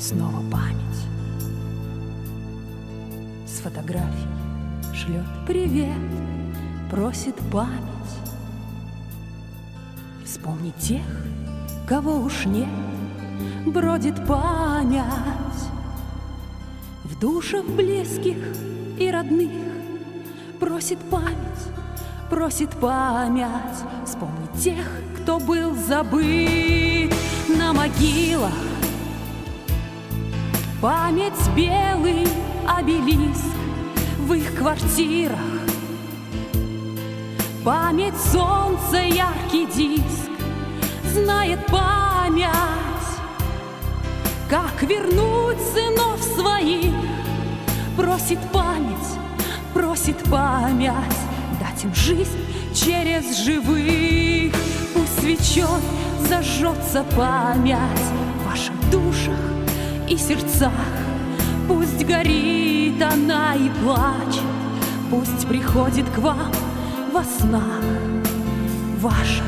снова память. С фотографий шлет привет, просит память. Вспомни тех, кого уж нет, бродит память. В душах близких и родных просит память, просит память. Вспомни тех, кто был забыт на могилах Память белый обелиск в их квартирах. Память солнца яркий диск Знает память Как вернуть сынов своих. Просит память, просит память Дать им жизнь через живых. Пусть свечой зажжется память В ваших душах и сердцах. Пусть горит она и плачет Пусть приходит к вам во снах Ваша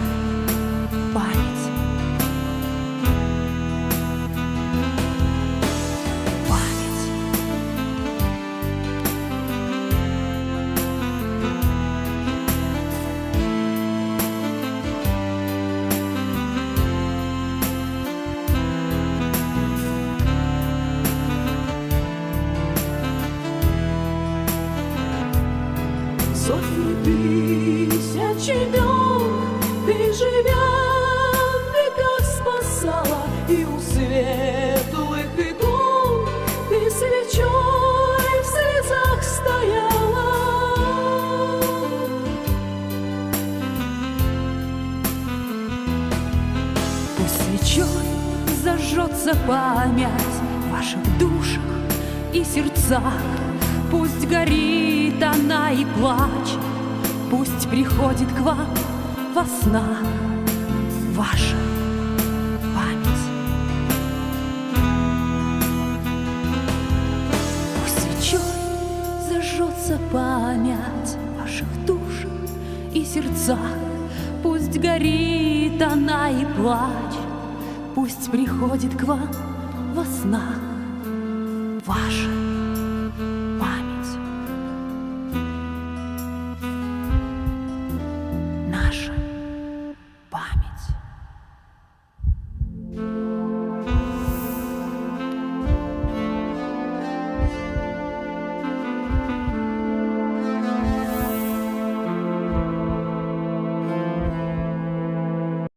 Сотни тысяч имен. Ты живя в веках спасала И у светлых икон Ты свечой в слезах стояла. Пусть свечой зажжется память В ваших душах и сердцах. Пусть горит она и плачет Пусть приходит к вам во снах Ваша память. Пусть свечой зажжется память ваших душах и сердцах Пусть горит она и плачет Пусть приходит к вам во снах Ваша